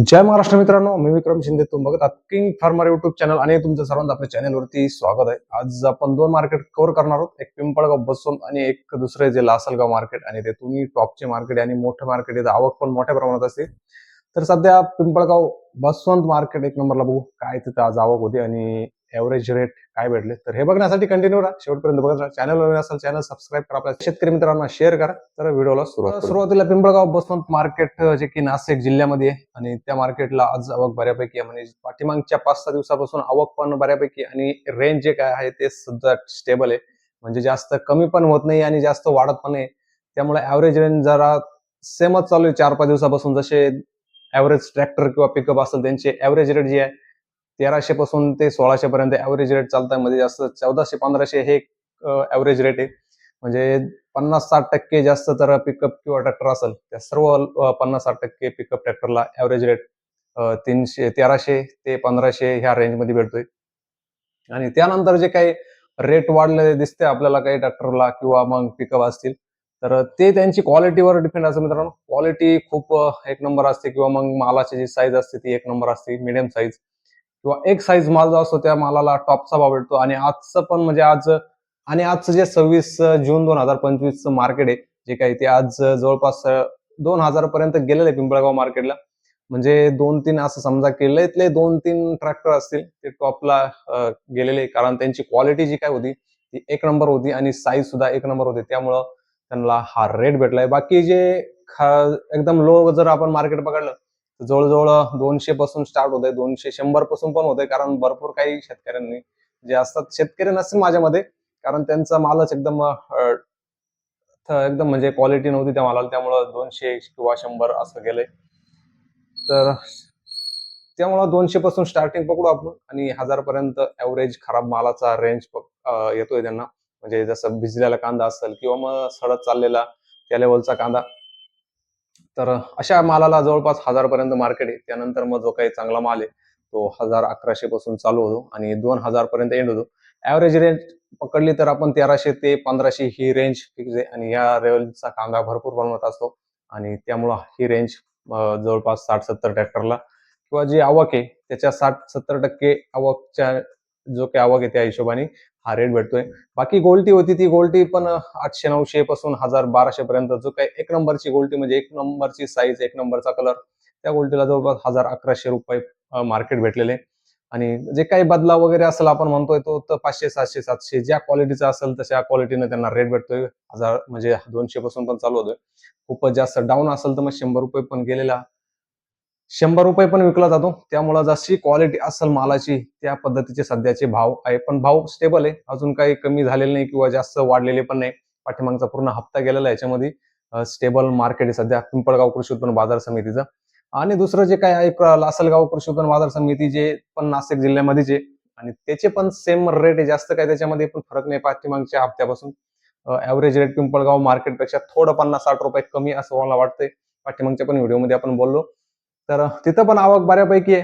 जय महाराष्ट्र मित्रांनो मी विक्रम शिंदे तुम्ही बघत आहात किंग फार्मर युट्यूब चॅनल आणि तुमचं सर्वांचं आपल्या चॅनलवरती स्वागत आहे. आज आपण दोन मार्केट कव्हर करणार आहोत. एक पिंपळगाव बसवंत आणि एक दुसरे जे लासलगाव मार्केट आणि ते तुम्ही टॉपचे मार्केट आणि मोठं मार्केट आहे. आवक पण मोठ्या प्रमाणात असते. तर सध्या पिंपळगाव बसवंत मार्केट एक नंबरला बघू. काय तिथं आज आवक होती आणि एव्हरेज रेट काय भेटले तर हे बघण्यासाठी कंटिन्यू राहा. शेवटपर्यंत बघत राहा. चॅनल असेल चॅनल सबस्क्राईब करा आपल्या शेतकरी मित्रांना शेअर करा. तर व्हिडिओला सुरुवात सुरुवातीला पिंपळगाव बसवंत मार्केट जे की नाशिक जिल्ह्यामध्ये आहे. आणि त्या मार्केटला आज आवक बऱ्यापैकी आहे. म्हणजे पाठीमागच्या पाच सहा दिवसापासून आवक पण बऱ्यापैकी आणि रेंज जे काय आहे ते सुद्धा स्टेबल आहे. म्हणजे जास्त कमी पण होत नाही आणि जास्त वाढत पण नाही. त्यामुळे ऍव्हरेज रेंज जरा सेमच चालू आहे. चार पाच दिवसापासून जसे ऍव्हरेज ट्रॅक्टर किंवा पिकअप असेल त्यांचे ऍव्हरेज रेट जे आहे तेराशे पासून ते सोळाशे पर्यंत ऍव्हरेज रेट चालतात मध्ये जास्त चौदाशे पंधराशे हे ऍव्हरेज रेट आहे. म्हणजे पन्नास साठ टक्के जास्त तर पिकअप किंवा ट्रॅक्टर असेल त्या सर्व पन्नास साठ टक्के पिकअप ट्रॅक्टरला ऍव्हरेज रेट तीनशे तेराशे ते पंधराशे ह्या रेंजमध्ये भेटतोय. आणि त्यानंतर जे काही रेट वाढलेले दिसते आपल्याला काही ट्रॅक्टरला किंवा मग पिकअप असतील तर ते त्यांची क्वालिटीवर डिपेंड असतं मित्रांनो. क्वालिटी खूप एक नंबर असते किंवा मग मालाची जी साईज असते ती एक नंबर असते मिडियम साईज किंवा एक साईज माल जो असतो त्या मालाला टॉपचा भाव भेटतो. आणि आजचं पण म्हणजे आज आणि आजचं जे सव्वीस जून दोन हजार पंचवीस मार्केट आहे जे काही ते आज जवळपास दोन हजार पर्यंत गेलेलं आहे पिंपळगाव मार्केटला म्हणजे दोन तीन असं समजा केले दोन तीन ट्रॅक्टर असतील ते टॉपला गेलेले कारण त्यांची क्वालिटी जी काय होती ती एक नंबर होती आणि साईज सुद्धा एक नंबर होती. त्यामुळं त्यांना हा रेट भेटलाय. बाकी जे खा- एकदम लो जर आपण मार्केट पकडलं जवळजवळ दोनशे पासून स्टार्ट होत आहे दोनशे शंभरपासून पण होत आहे कारण भरपूर काही शेतकऱ्यांनी जे असतात शेतकरी नसतील माझ्यामध्ये. कारण त्यांचा मालच एकदम एकदम म्हणजे क्वालिटी नव्हती त्या मालाला. त्यामुळं दोनशे किंवा शंभर असं गेलंय. तर त्यामुळं दोनशे पासून स्टार्टिंग पकडू आपण. आणि हजार पर्यंत ऍव्हरेज खराब मालाचा रेंज येतोय त्यांना. म्हणजे जसं भिजलेला कांदा असेल किंवा मग सडत चाललेला त्या लेवलचा कांदा. तर अशा मालाला जवळपास हजार पर्यंत मार्केट आहे. त्यानंतर मग जो काही चांगला माल आहे तो हजार अकराशे पासून चालू होतो आणि दोन हजार पर्यंत एंड होतो. ऍव्हरेज रेंज पकडली तर आपण तेराशे ते पंधराशे ही रेंज फिक्स आहे आणि या रेंजचा कांदा भरपूर बनवत असतो. आणि त्यामुळं ही रेंज जवळपास साठ सत्तर ट्रॅक्टरला किंवा जी आवक आहे त्याच्या साठ सत्तर टक्के आवकच्या जो काही आवक आहे त्या हिशोबाने हा रेट भेटतोय. बाकी गोल्टी होती ती गोल्टी पण आठशे नऊशे पासून हजार बाराशे पर्यंत जो काही एक नंबरची गोल्टी म्हणजे एक नंबरची साईज एक नंबरचा कलर त्या गोल्टीला जवळपास हजार अकराशे रुपये मार्केट भेटलेले. आणि जे काही बदला वगैरे असेल आपण म्हणतोय तो तर पाचशे सातशे सातशे ज्या क्वालिटीचा असेल तशा क्वालिटीने त्यांना रेट भेटतोय. हजार म्हणजे दोनशे पासून पण चालू होतोय. खूपच जास्त डाऊन असेल तर मग शंभर रुपये पण गेलेला. शंभर रुपये पण विकला जातो. त्यामुळे जशी क्वालिटी असेल मालाची त्या पद्धतीचे सध्याचे भाव आहे. पण भाव स्टेबल आहे. अजून काही कमी झालेले नाही किंवा जास्त वाढलेले पण नाही. पाठीमागचा पूर्ण हप्ता गेलेला आहे याच्यामध्ये. स्टेबल मार्केट आहे सध्या. पिंपळगाव कृषी उत्पन्न बाजार समितीचं. आणि दुसरं जे काय आहे लासलगाव कृषी उत्पन्न बाजार समिती जे पण नाशिक जिल्ह्यामध्येच आहे आणि त्याचे पण सेम रेट आहे. जास्त काय त्याच्यामध्ये पण फरक नाही पाठीमागच्या हप्त्यापासून. ऍव्हरेज रेट पिंपळगाव मार्केटपेक्षा थोडं पन्नास साठ रुपये कमी असं मला वाटतंय. पाठीमागच्या पण व्हिडिओमध्ये आपण बोललो. तर तिथं पण आवक बऱ्यापैकी आहे.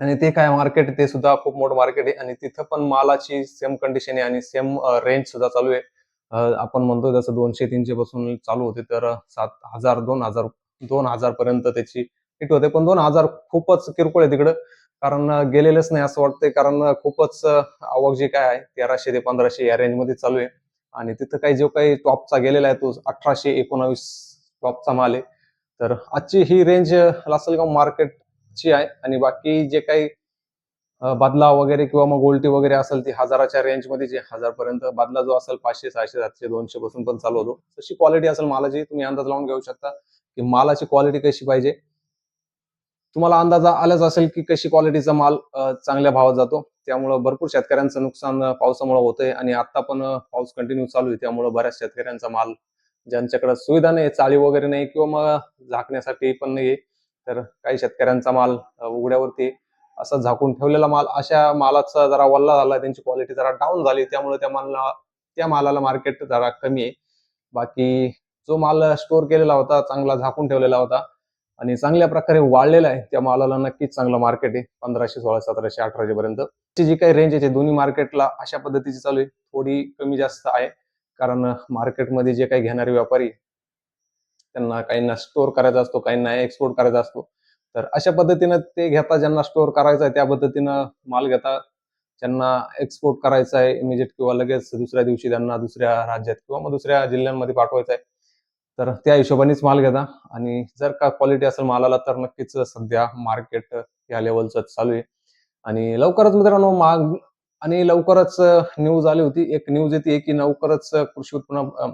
आणि ते काय मार्केट ते सुद्धा खूप मोठं मार्केट आहे. आणि तिथं पण मालाची सेम कंडिशन आहे आणि सेम रेंज सुद्धा चालू आहे. आपण म्हणतो जसं दोनशे तीनशे पासून चालू होते तर सात हजार दोन हजार दोन हजार पर्यंत त्याची हिट होते. पण दोन हजार खूपच किरकोळ आहे तिकडं. कारण गेलेलंच नाही असं वाटतंय. कारण खूपच आवक जी काय आहे तेराशे ते पंधराशे या रेंजमध्ये चालू आहे. आणि तिथं काही जो काही टॉपचा गेलेला आहे तो अठराशे एकोणावीस टॉपचा माल आहे. तर आजची ही रेंज लासलगाव मार्केटची आहे. आणि बाकी जे काही बदला वगैरे किंवा मग गोल्टी वगैरे असेल ती हजाराच्या रेंजमध्ये जे हजार पर्यंत बदला जो असेल पाचशे सहाशे सातशे दोनशे पासून पण चालू होतो. तशी क्वालिटी असेल मालाची तुम्ही अंदाज लावून घेऊ शकता की मालाची क्वालिटी कशी पाहिजे. तुम्हाला अंदाजा आलाच असेल की कशी क्वालिटीचा माल चांगल्या भावात जातो. त्यामुळं भरपूर शेतकऱ्यांचं नुकसान पावसामुळे होतंय. आणि आता पण पाऊस कंटिन्यू चालू आहे. त्यामुळे बऱ्याच शेतकऱ्यांचा माल ज्यांच्याकडे सुविधा नाही चाळी वगैरे नाही किंवा मग झाकण्यासाठी पण नाही तर काही शेतकऱ्यांचा माल उघड्यावरती असा झाकून ठेवलेला माल अशा मालाचा जरा वल्ला झाला त्यांची क्वालिटी जरा डाऊन झाली त्यामुळे त्या मालाला त्या मालाला मार्केट जरा कमी आहे. बाकी जो माल स्टोअर केलेला होता चांगला झाकून ठेवलेला होता आणि चांगल्या प्रकारे वाढलेला आहे त्या मालाला नक्कीच चांगलं मार्केट आहे पंधराशे सोळा सतराशे अठराशे पर्यंत. जी काही रेंज आहे दोन्ही मार्केटला अशा पद्धतीची चालू आहे थोडी कमी जास्त आहे. कारण मार्केटमध्ये जे काही घेणारे व्यापारी त्यांना काहींना स्टोअर करायचा असतो काहींना एक्सपोर्ट करायचा असतो. तर अशा पद्धतीनं ते घेता ज्यांना स्टोअर करायचा आहे त्या पद्धतीनं माल घेता. ज्यांना एक्सपोर्ट करायचा आहे इमिजिएट किंवा लगेच दुसऱ्या दिवशी त्यांना दुसऱ्या राज्यात किंवा मग दुसऱ्या जिल्ह्यांमध्ये पाठवायचं आहे तर त्या हिशोबानेच माल घेता. आणि जर का क्वालिटी असेल मालाला तर नक्कीच सध्या मार्केट या लेवलचं चालू आहे. आणि लवकरच मित्रांनो माग आणि लवकरच न्यूज आली होती. एक न्यूज येते की लवकरच कृषी उत्पन्न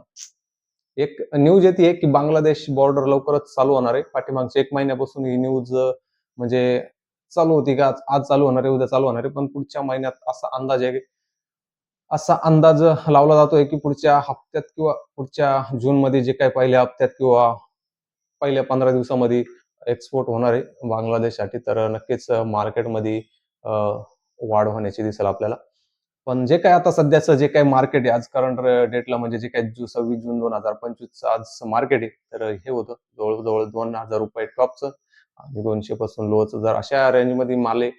एक न्यूज येते की बांगलादेश बॉर्डर लवकरच चालू होणार आहे. पाठीमागच्या एक महिन्यापासून ही न्यूज म्हणजे चालू होती का? आज आज चालू होणार आहे उद्या चालू होणार आहे. पण पुढच्या महिन्यात असा अंदाज आहे असा अंदाज लावला जातोय की पुढच्या हप्त्यात किंवा पुढच्या जून मध्ये जे काही पहिल्या हप्त्यात किंवा पहिल्या पंधरा दिवसामध्ये एक्सपोर्ट होणार आहे बांगलादेशसाठी. तर नक्कीच मार्केटमध्ये वाढ होण्याची दिसेल आपल्याला. पण जे काय आता सध्याचं जे काही मार्केट आहे आज करंट डेटला म्हणजे जे काही जू सव्वीस जून दोन हजार पंचवीस आज मार्केट आहे तर हे होतं. जवळजवळ दोन हजार रुपये टॉपचं आणि दोनशे पासून लोचं जर अशा रेंजमध्ये माल आहे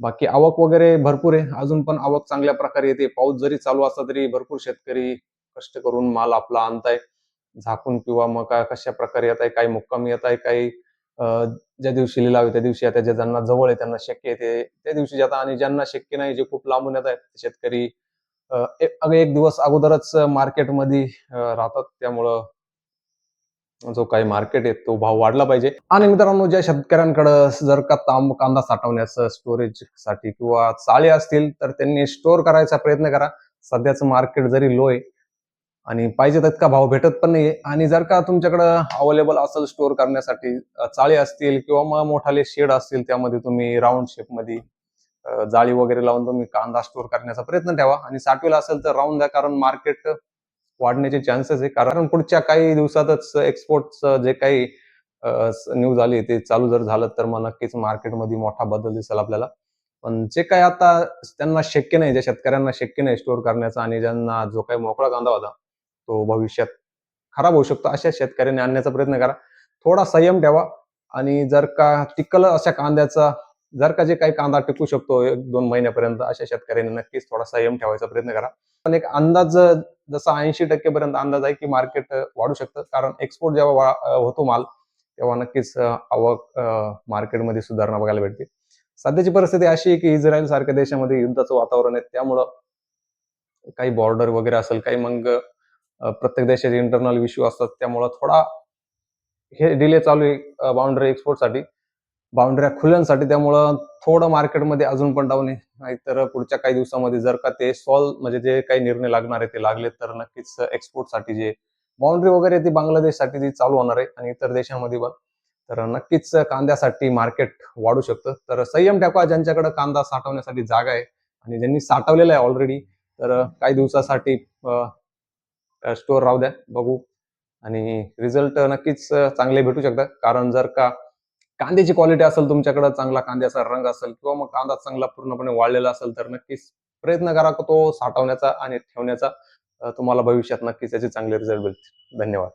बाकी आवक वगैरे भरपूर आहे. अजून पण आवक चांगल्या प्रकारे येते. पाऊस जरी चालू असला तरी भरपूर शेतकरी कष्ट करून माल आपला आणताय. झाकून किंवा मग काय कशा प्रकारे येत आहे काही मुक्कामी येत आहे काही ज्या दिवशी लिलाव आहे त्या दिवशी आता ज्या ज्यांना जवळ आहे त्यांना शक्य आहे ते त्या दिवशी जातात आणि ज्यांना शक्य नाही जे खूप लांबून येत आहेत शेतकरी अगं एक दिवस अगोदरच मार्केटमध्ये राहतात. त्यामुळं जो काही मार्केट आहे तो भाव वाढला पाहिजे. आणि मित्रांनो ज्या शेतकऱ्यांकडं जर का तांब कांदा साठवण्याचं स्टोरेजसाठी किंवा चाळे असतील तर त्यांनी स्टोअर करायचा प्रयत्न करा. सध्याचं मार्केट जरी लो आहे आणि पाहिजे तितका भाव भेटत पण नाहीये. आणि जर का तुमच्याकडं अवेलेबल असेल स्टोअर करण्यासाठी चाळे असतील किंवा मग मोठाले शेड असतील त्यामध्ये तुम्ही राऊंड शेपमध्ये जाळी वगैरे लावून तुम्ही कांदा स्टोअर करण्याचा प्रयत्न ठेवा. आणि साठवेला असेल तर राहून द्या कारण मार्केट वाढण्याचे चान्सेस आहे. कारण पुढच्या काही दिवसातच एक्सपोर्टचं जे काही न्यूज आली ते चालू जर झालं तर मग नक्कीच मार्केटमध्ये मोठा बदल दिसेल आपल्याला. पण जे काही आता त्यांना शक्य नाही ज्या शेतकऱ्यांना शक्य नाही स्टोअर करण्याचा आणि ज्यांना जो काही मोकळा कांदा होता तो भविष्यात खराब होऊ शकतो अशा शेतकऱ्यांनी आणण्याचा प्रयत्न करा. थोडा संयम ठेवा आणि जर का टिकल अशा कांद्याचा जर का जे काही कांदा टिकू शकतो एक दोन महिन्यापर्यंत अशा शेतकऱ्यांनी नक्कीच थोडा संयम ठेवायचा प्रयत्न करा. पण एक अंदाज जसा ऐंशी टक्केपर्यंत अंदाज आहे की मार्केट वाढू शकतं. कारण एक्सपोर्ट जेव्हा होतो माल तेव्हा नक्कीच आवक मार्केटमध्ये सुधारणा बघायला भेटते. सध्याची परिस्थिती अशी आहे की इस्रायल सारख्या देशामध्ये युद्धाचं वातावरण आहे. त्यामुळं काही बॉर्डर वगैरे असेल काही मग प्रत्येक देशाचे इंटरनल इश्यू असतात. त्यामुळं थोडा हे डिले चालू आहे बाउंड्री एक्सपोर्टसाठी बाउंड्र्या खुल्यांसाठी त्यामुळं थोडं मार्केटमध्ये अजून पण डाऊन आहे. नाहीतर पुढच्या काही दिवसामध्ये जर का ते सॉल्व म्हणजे जे काही निर्णय लागणार आहे ते लागले तर नक्कीच एक्सपोर्टसाठी जे बाउंड्री वगैरे ती बांगलादेशसाठी ती चालू होणार आहे आणि इतर देशांमध्ये पण. तर नक्कीच कांद्यासाठी मार्केट वाढू शकतं. तर संयम टाकवा ज्यांच्याकडे कांदा साठवण्यासाठी जागा आहे आणि ज्यांनी साठवलेला आहे ऑलरेडी तर काही दिवसासाठी स्टोअर राहू द्या बघू. आणि रिझल्ट नक्कीच चांगले भेटू शकतात. कारण जर का कांद्याची क्वालिटी असेल तुमच्याकडे चांगला कांद्याचा रंग असेल किंवा मग कांदा चांगला पूर्णपणे वाढलेला असेल तर नक्कीच प्रयत्न करा तो साठवण्याचा आणि ठेवण्याचा. तुम्हाला भविष्यात नक्कीच याचे चांगले रिझल्ट भेटतील. धन्यवाद.